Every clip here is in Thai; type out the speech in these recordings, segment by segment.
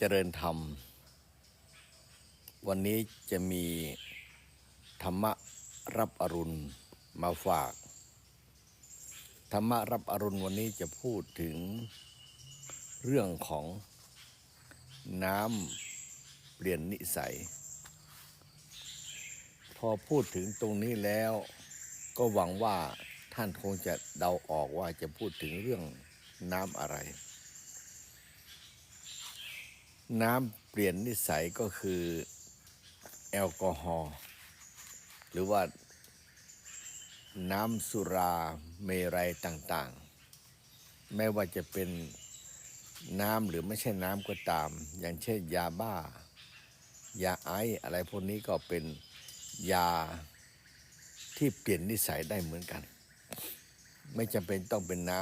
เจริญธรรม วันนี้จะมีธรรมะรับอรุณมาฝาก ธรรมะรับอรุณวันนี้จะพูดถึงเรื่องของน้ำเปลี่ยนนิสัย พอพูดถึงตรงนี้แล้วก็หวังว่าท่านคงจะเดาออกว่าจะพูดถึงเรื่องน้ำอะไร น้ำเปลี่ยนนิสัยก็คือแอลกอฮอล์หรือว่าน้ำสุราเมรัยต่างๆ ไม่ว่าจะเป็นน้ำหรือไม่ใช่น้ำก็ตาม อย่างเช่นยาบ้า ยาไอซ์อะไรพวกนี้ก็เป็นยาที่เปลี่ยนนิสัยได้เหมือนกัน ไม่จำเป็นต้องเป็นน้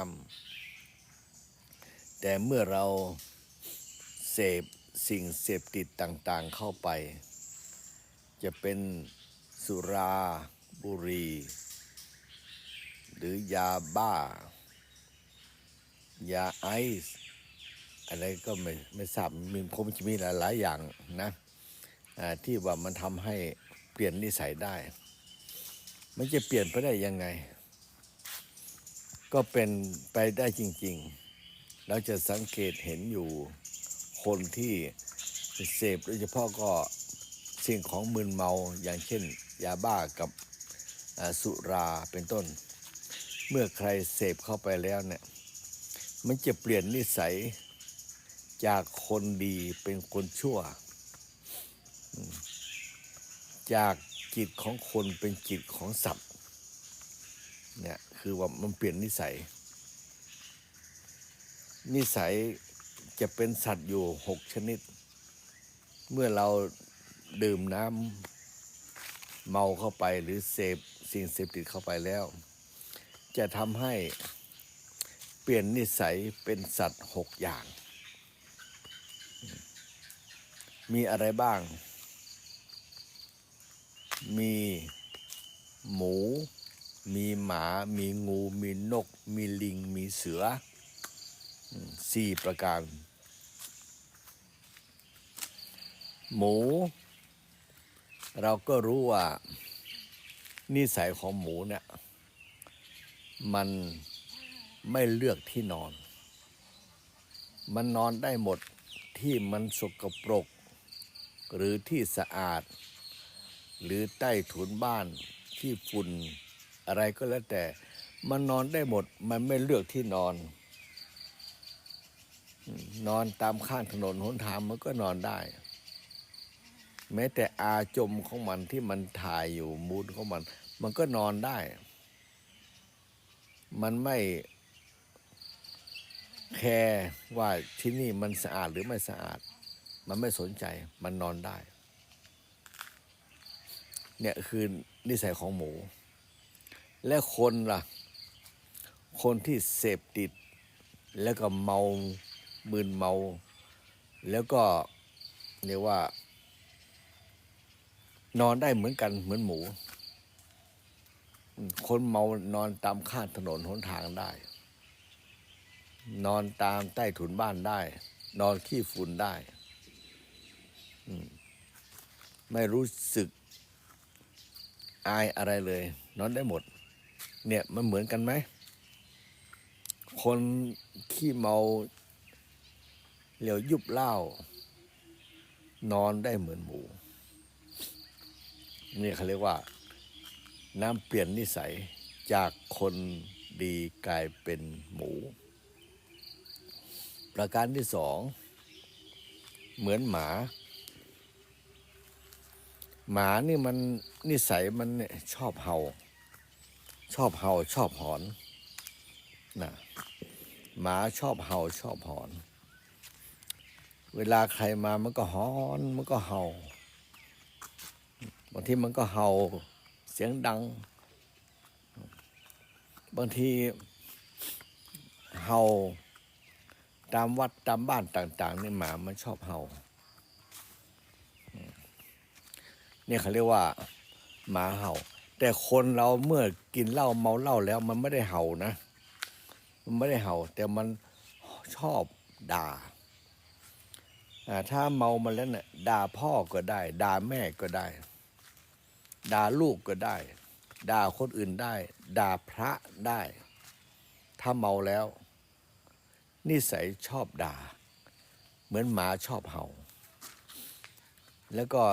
ำแต่เมื่อเรา เสพสิ่งเสพติดต่างๆเข้าไป จะเป็นสุราบุหรี่หรือยาบ้า ยาไอซ์อะไรก็ไม่ไม่ทราบมีคงจะมีหลายๆอย่างนะที่ว่ามันทำให้เปลี่ยนนิสัยได้ มันจะเปลี่ยนไปได้ยังไง ก็เป็นไปได้จริง ๆ เราจะสังเกตเห็นอยู่ คนที่เสพโดยเฉพาะก็สิ่งของมึนเมาอย่างเช่น ยาบ้ากับสุราเป็นต้น เมื่อใครเสพเข้าไปแล้วเนี่ยมันจะเปลี่ยนนิสัยจากคนดีเป็นคนชั่ว จากจิตของคนเป็นจิตของสัตว์เนี่ยคือว่ามันเปลี่ยนนิสัย นิสัย จะเป็นสัตว์อยู่หกชนิด เมื่อเราดื่มน้ำเมาเข้าไปหรือเสพสิ่งเสพติดเข้าไปแล้ว จะทำให้เปลี่ยนนิสัยเป็นสัตว์หกอย่าง มีอะไรบ้าง มีหมู มีหมา มีงู มีนก มีลิง มีเสือสี่ประการ หมู เราก็รู้ว่านิสัยของหมูเนี่ย มันไม่เลือกที่นอน มันนอนได้หมดที่มันสกปรก หรือที่สะอาด หรือใต้ถุนบ้านที่ฝุ่นอะไรก็แล้วแต่ มันนอนได้หมด มันไม่เลือกที่นอน นอนตามข้างถนนหนทางมันก็นอนได้ แม้แต่อาจมของมันที่มันถ่ายอยู่มูลของมัน มันก็นอนได้ มันไม่แคร์ว่าที่นี่มันสะอาดหรือไม่สะอาด มันไม่สนใจมันนอนได้ เนี่ยคือนิสัยของหมู และคนล่ะ คนที่เสพติด แล้วก็เมามึนเมา แล้วก็เรียกว่า นอนได้เหมือนกันเหมือนหมู คนเมานอนตามข้างถนนหนทางได้ นอนตามใต้ถุนบ้านได้ นอนขี้ฝุ่นได้ ไม่รู้สึกอายอะไรเลย นอนได้หมด เนี่ยมันเหมือนกันไหม คนขี้เมาเหลียวยุบเหล้านอนได้เหมือนหมู นี่เขาเรียกว่า น้ำเปลี่ยนนิสัยจากคนดีกลายเป็นหมู ประการที่สอง เหมือนหมา หมานี่มันนิสัยมันเนี่ยชอบเห่า ชอบเห่าชอบหอนนะหมาชอบเห่าชอบหอน เวลาใครมามันก็หอน มันก็เห่า ทีมันก็เห่าเสียงดัง บางทีเห่าตามวัดตามบ้านต่างๆนี่หมามันชอบเห่าเนี่ยเขาเรียกว่า หมาเห่า แต่คนเราเมื่อกินเหล้าเมาเหล้าแล้ว มันไม่ได้เห่านะ มันไม่ได้เห่า แต่มันชอบด่าอ่าถ้าเมามาแล้วเนี่ยด่าพ่อก็ได้ ด่าแม่ก็ได้ ด่าลูกก็ได้ ด่าคนอื่นได้ ด่าพระได้ ถ้าเมาแล้ว นิสัยชอบด่า เหมือนหมาชอบเห่า แล้วก็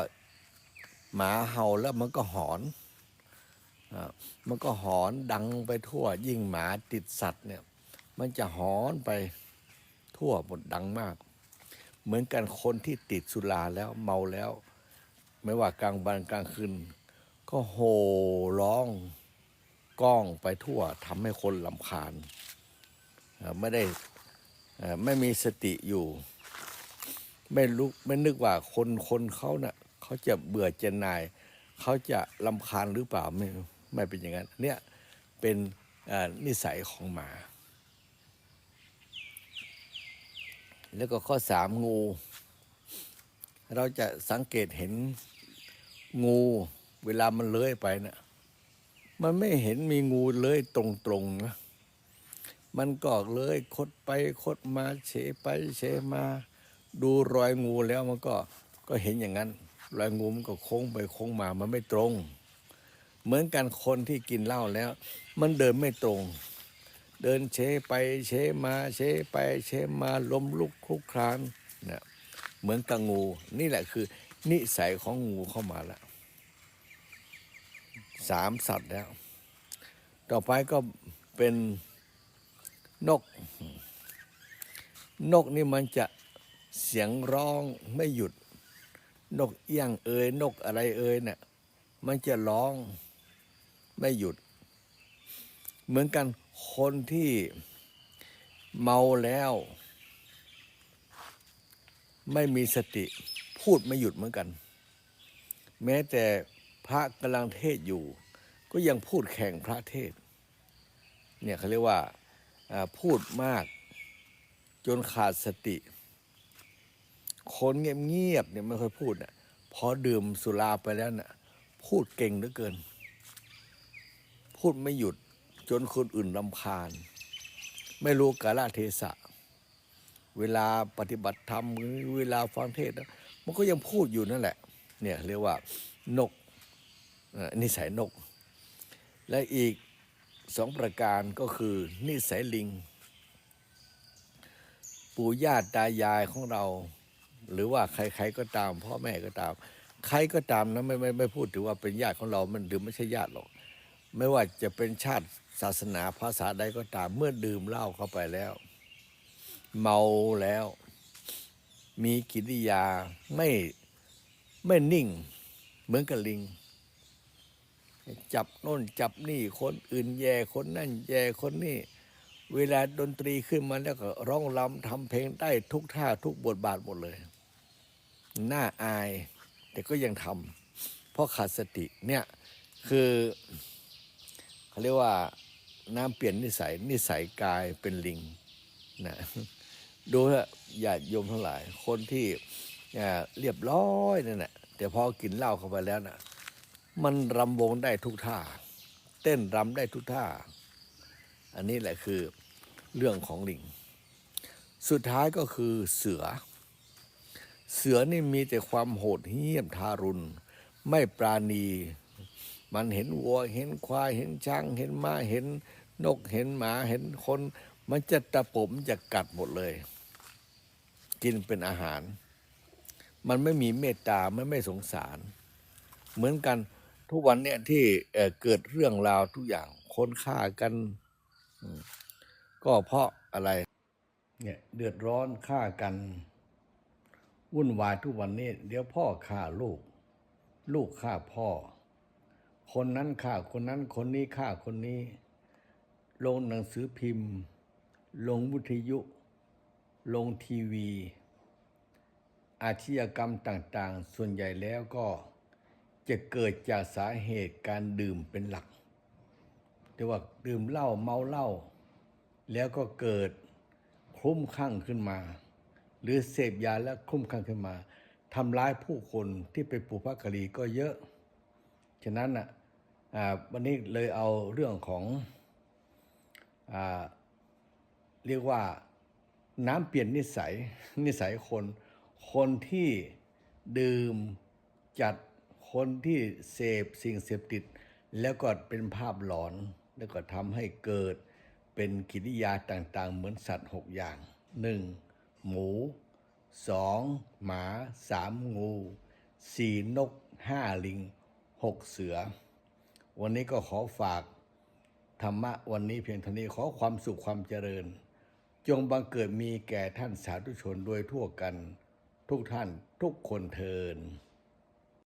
หมาเห่าแล้วมันก็หอนอามันก็หอนดังไปทั่ว ยิ่งหมาติดสัตว์เนี่ย มันจะหอนไปทั่วหมดดังมาก เหมือนกันคนที่ติดสุราแล้วเมาแล้ว ไม่ว่ากลางวันกลางคืน ก็โห่ร้องก้องไปทั่วทำให้คนลำคาญไม่ได้ไม่มีสติอยู่ ไม่รู้ไม่นึกว่าคนคนเขาเนะ่ะเขาจะเบื่อเจนนาย เขาจะลำคาญหรือเปล่าไม่ไม่เป็นอย่างนั้นเนี่ยเป็นนิสัยของหมา แล้วก็ข้อสามงู เราจะสังเกตเห็นงู เวลามันเลื้อยไปนะ่ะมันไม่เห็นมีงูเลื้อยตรงๆนะมันก็เลื้อยคดไปคดมาเฉไปเฉมา ดูรอยงูแล้วมันก็ก็เห็นอย่างนั้น รอยงูมันก็โค้งไปโค้งมามันไม่ตรง เหมือนกันคนที่กินเหล้าแล้ว มันเดินไม่ตรง เดินเชไปเชมาเชไปเชมาล้มลุกคลุกคลานเนี่ยเหมือนกับงู นี่แหละคือ นิสัยของงูเข้ามาแล้ว สามสัตว์แล้ว ต่อไปก็เป็นนก นกนี่มันจะเสียงร้องไม่หยุด นกเอี้ยงเอ่ยนกอะไรเอ่ยเนี่ยมันจะร้องไม่หยุด เหมือนกันคนที่เมาแล้ว ไม่มีสติพูดไม่หยุดเหมือนกัน แม้แต่ พระกำลังเทศอยู่ ก็ยังพูดแข่งพระเทศ เนี่ยเขาเรียกว่าพูดมากจนขาดสติ คนเงียบๆเนี่ยไม่ค่อยพูดน่ะพอดื่มสุราไปแล้วน่ะพูดเก่งเหลือเกิน พูดไม่หยุดจนคนอื่นรำคาญ ไม่รู้กาลเทศะ เวลาปฏิบัติธรรมเวลาฟังเทศนะมันก็ยังพูดอยู่นั่นแหละ เนี่ยเรียกว่านกเอ่อ นิสัยนก และอีกสองประการก็คือนิสัยลิง ปู่ย่าตายายของเรา หรือว่าใคร ๆก็ตาม พ่อแม่ก็ตาม ใครก็ตามนะไม่ไม่ไม่พูดถึงว่าเป็นญาติของเรา มันหรือไม่ใช่ญาติหรอก ไม่ว่าจะเป็นชาติศาสนาภาษาใดก็ตาม เมื่อดื่มเหล้าเข้าไปแล้ว เมาแล้ว มีกิริยาไม่ไม่นิ่ง เหมือนกับลิง จับโน่นจับนี่คนอื่นแย่คนนั่นแย่คนนี่ เวลาดนตรีขึ้นมาแล้วก็ร้องรำทำเพลงได้ทุกท่าทุกบทบาทหมดเลย น่าอาย แต่ก็ยังทำเพราะขาดสติเนี่ยคือเขาเรียกว่าน้ำเปลี่ยนนิสัยนิสัยกายเป็นลิงนะดูเถอะญาติโยมทั้งหลาย คนที่อ่าเรียบร้อยนั่นแหละแต่พอกินเหล้าเข้าไปแล้วน่ะ มันรำวงได้ทุกท่า เต้นรำได้ทุกท่า อันนี้แหละคือเรื่องของลิง สุดท้ายก็คือเสือ เสือนี่มีแต่ความโหดเหี้ยมทารุณ ไม่ปราณี มันเห็นวัวเห็นควายเห็นช้างเห็นม้าเห็นนกเห็นหมาเห็นคน มันจะตะปบมันจะกัดหมดเลย กินเป็นอาหาร มันไม่มีเมตตามันไม่สงสาร เหมือนกัน ทุกวันเนี่ยที่เอ่อเกิดเรื่องราวทุกอย่างคนฆ่ากัน ก็เพราะอะไร เนี่ยเดือดร้อนฆ่ากัน วุ่นวายทุกวันนี้ เดี๋ยวพ่อฆ่าลูก ลูกฆ่าพ่อ คนนั้นฆ่าคนนั้นคนนี้ฆ่าคนนี้ ลงหนังสือพิมพ์ ลงวิทยุ ลงทีวี อาชญากรรมต่าง ๆ ส่วนใหญ่แล้วก็ จะเกิดจากสาเหตุการดื่มเป็นหลักแต่ว่าดื่มเหล้าเมาเหล้าแล้วก็เกิดคลุ้มคลั่งขึ้นมา หรือเสพยาแล้วคลุ้มคลั่งขึ้นมาทำร้ายผู้คนที่ไปปุพกรีก็เยอะ ฉะนั้นอะวันนี้เลยเอาเรื่องของอเรียกว่าน้ำเปลี่ยนนิสัยนิสัยคน คนที่ดื่มจัด คนที่เสพสิ่งเสพติด แล้วก็เป็นภาพหลอน แล้วก็ทำให้เกิดเป็นกิริยาต่างๆ เหมือนสัตว์หกอย่างหนึ่งหมูสองหมาสามงูสี่นกห้าลิงหกเสือ วันนี้ก็ขอฝากธรรมะวันนี้เพียงเท่านี้ขอความสุขความเจริญ จงบังเกิดมีแก่ท่านสาธุชนโดยทั่วกัน ทุกท่านทุกคนเทิน